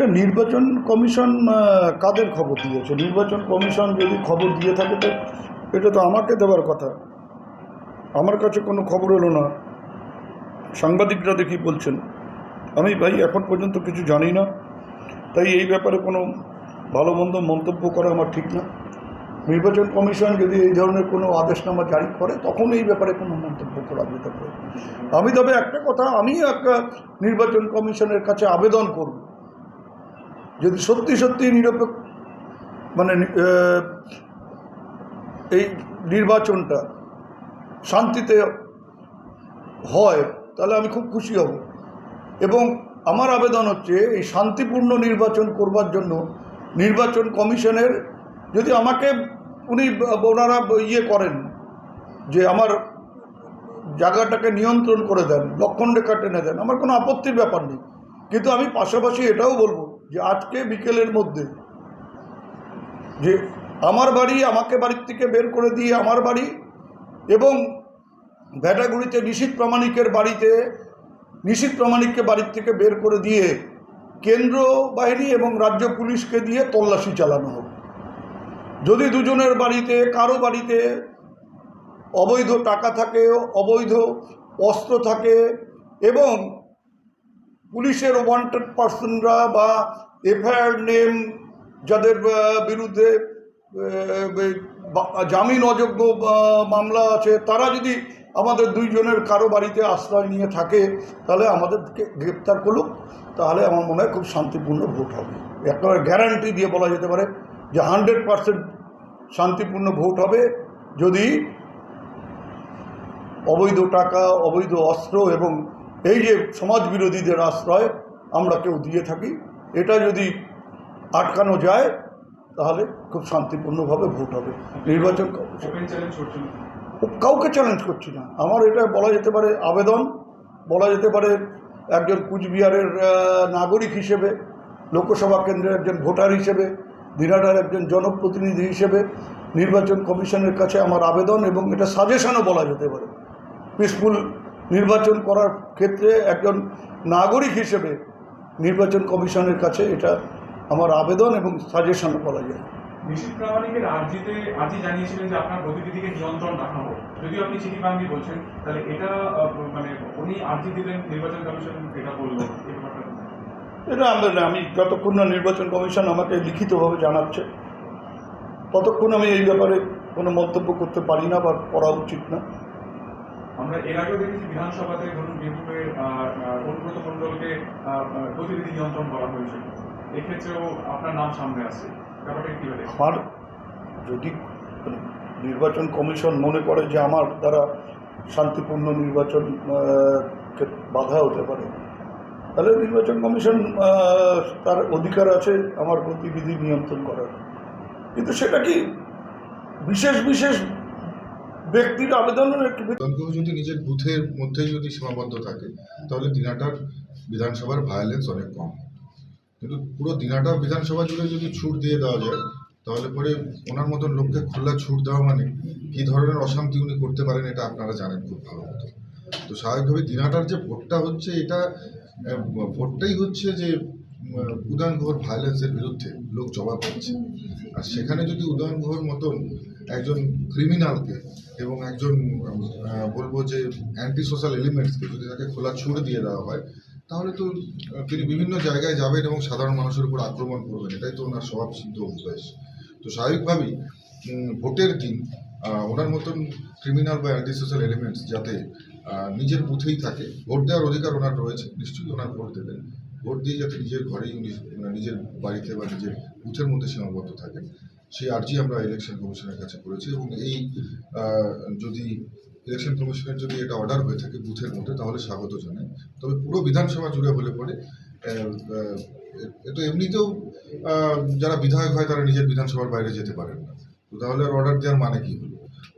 এটা নির্বাচন কমিশন কাদের খবর দিয়েছে? নির্বাচন কমিশন যদি খবর দিয়ে থাকে, তো এটা তো আমাকে দেওয়ার কথা। আমার কাছে কোনো খবর এলো না। সাংবাদিকরা দেখি বলছেন। আমি ভাই, এখন পর্যন্ত কিছু জানি না। তাই এই ব্যাপারে কোনো ভালো মন্দ মন্তব্য করা আমার ঠিক না। নির্বাচন কমিশন যদি এই ধরনের কোনো আদেশনামা জারি করে, তখন এই ব্যাপারে কোনো মন্তব্য করা যেতে পারে। আমি তবে একটা কথা, আমিও একটা নির্বাচন কমিশনের কাছে আবেদন করব। যদি সত্যি সত্যি নিরপেক্ষ মানে এই নির্বাচনটা শান্তিতে হয়, তাহলে আমি খুব খুশি হব। এবং আমার আবেদন হচ্ছে, এই শান্তিপূর্ণ নির্বাচন করবার জন্য নির্বাচন কমিশনের, যদি আমাকে উনি, ওনারা ইয়ে করেন, যে আমার জায়গাটাকে নিয়ন্ত্রণ করে দেন, লক্ষণ রেখা টেনে দেন, আমার কোনো আপত্তির ব্যাপার নেই। কিন্তু আমি পাশাপাশি এটাও বলব যে আজকে বিকেলের মধ্যে যে আমার বাড়ি আমাকে বাড়ির থেকে বের করে দিয়ে আমার বাড়ি এবং ভেটাগুড়িতে নিশীত প্রামাণিকের বাড়িতে, নিশীত প্রামাণিককে বাড়ির থেকে বের করে দিয়ে কেন্দ্র বাহিনী এবং রাজ্য পুলিশকে দিয়ে তল্লাশি চালানো হবে যদি দুজনের বাড়িতে, কারও বাড়িতে অবৈধ টাকা থাকে, অবৈধ অস্ত্র থাকে এবং পুলিশের ওয়ান্টেড পার্সনরা বা এফআইআর নেম যাদের বিরুদ্ধে জামিন অযোগ্য মামলা আছে, তারা যদি আমাদের দুইজনের কারও বাড়িতে আশ্রয় নিয়ে থাকে, তাহলে আমাদেরকে গ্রেপ্তার করুক, তাহলে আমার মনে হয় খুব শান্তিপূর্ণ ভোট হবে। একেবারে গ্যারান্টি দিয়ে বলা যেতে পারে যে হান্ড্রেড পারসেন্ট শান্তিপূর্ণ ভোট হবে, যদি অবৈধ টাকা, অবৈধ অস্ত্র এবং এই যে সমাজ বিরোধীদের আশ্রয় আমরা কেউ দিয়ে থাকি এটা যদি আটকানো যায় তাহলে খুব শান্তিপূর্ণভাবে ভোট হবে। নির্বাচন কাউকে চ্যালেঞ্জ করছি না। আমার এটা বলা যেতে পারে আবেদন বলা যেতে পারে একজন কুচবিহারের নাগরিক হিসেবে লোকসভা কেন্দ্রের একজন ভোটার হিসেবে দিনাটার একজন জনপ্রতিনিধি হিসেবে নির্বাচন কমিশনের কাছে আমার আবেদন এবং এটা সাজেশনও বলা যেতে পারে। পিসফুল নির্বাচন করার ক্ষেত্রে একজন নাগরিক হিসেবে নির্বাচন কমিশনের কাছে এটা আমার আবেদন এবং সাজেশনও বলা যায়। নিশীত প্রামাণিকের আর্জিতে আর্জি জানিয়েছিলেন যে আপনার গতিবিধিকে নিয়ন্ত্রণ রাখা হোক যদিও আপনি চিঠি পাননি বলছেন তাহলে এটা মানে উনি আর্জি দিলেন নির্বাচন কমিশন এটা বলল। এটা আমাদের আমি যতক্ষণ না নির্বাচন কমিশন আমাকে লিখিতভাবে জানাচ্ছে ততক্ষণ আমি এই ব্যাপারে কোনো মন্তব্য করতে পারি না বা করা উচিত না। আমরা এর আগেও দেখেছি বিধানসভাতে ধরুন বীরভূমের অনুব্রত মণ্ডলকে গতিবিধি নিয়ন্ত্রণ করা হয়েছিল এক্ষেত্রেও আপনার নাম সামনে আসছে ব্যাপারটা কি বলে আমার যদি নির্বাচন কমিশন মনে করে যে আমার দ্বারা শান্তিপূর্ণ নির্বাচন বাধা হতে পারে, তাহলে নির্বাচন কমিশন তার অধিকার আছে আমার গতিবিধি নিয়ন্ত্রণ করার। কিন্তু সেটা কি বিশেষ বিশেষ ব্যক্তির আবেদনের একটি কেউ যদি নিজের বুথের মধ্যেই যদি সীমাবদ্ধ থাকে, তাহলে দিনাটার বিধানসভার ভায়োলেন্স অনেক কম। কিন্তু পুরো দিনাটা বিধানসভা জুড়ে যদি ছুট দিয়ে দেওয়া যায়, তাহলে পরে ওনার মতন লোককে খোলা ছুট দেওয়া মানে কী ধরনের অশান্তি উনি করতে পারেন, এটা আপনারা জানেন খুব ভালো মতো। তো স্বাভাবিকভাবে দিনাটার যে ভোটটা হচ্ছে, এটা ভোটটাই হচ্ছে যে উদয়ন গুহর ভায়োলেন্সের বিরুদ্ধে লোক জবাব দিচ্ছে। আর সেখানে যদি উদয়ন গুহর মতন একজন ক্রিমিনালকে এবং একজন বলব যে অ্যান্টি সোশ্যাল এলিমেন্টসকে যদি তাকে খোলা ছুড়ে দিয়ে দেওয়া হয়, তাহলে তো তিনি বিভিন্ন জায়গায় যাবেন এবং সাধারণ মানুষের উপর আক্রমণ করবেন। এটাই তো ওনার স্বভাব সিদ্ধ অভ্যাস। তো স্বাভাবিকভাবেই ভোটের দিন ওনার মতন ক্রিমিনাল বা অ্যান্টি সোশ্যাল এলিমেন্টস যাতে নিজের বুথেই থাকে, ভোট দেওয়ার অধিকার ওনার রয়েছে, নিশ্চয়ই ওনার ভোট দেবেন। ভোট দিয়ে যাতে নিজের ঘরেই উনি নিজের বাড়িতে বা নিজের বুথের মধ্যে সীমাবদ্ধ থাকেন। সেই আর্জি আমরা ইলেকশন কমিশনের কাছে করেছি এবং এই যদি ইলেকশন কমিশনের যদি এটা অর্ডার হয়ে থাকে বুথের মধ্যে, তাহলে স্বাগত জানাই। তবে পুরো বিধানসভা জুড়ে হলে পরে তো এমনিতেও যারা বিধায়ক হয় তারা নিজের বিধানসভার বাইরে যেতে পারেন না। তো তাহলে আর অর্ডার দেওয়ার মানে কি হলো?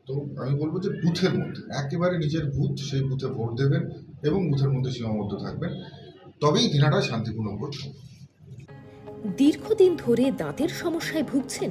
তো আমি বলব যে বুথের মধ্যে, একেবারে নিজের বুথ, সেই বুথে ভোট দেবেন এবং বুথের মধ্যে সীমাবদ্ধ থাকবেন। তবেই দিনাটা শান্তিপূর্ণ ভোট দীর্ঘদিন ধরে দাঁতের সমস্যায় ভুগছেন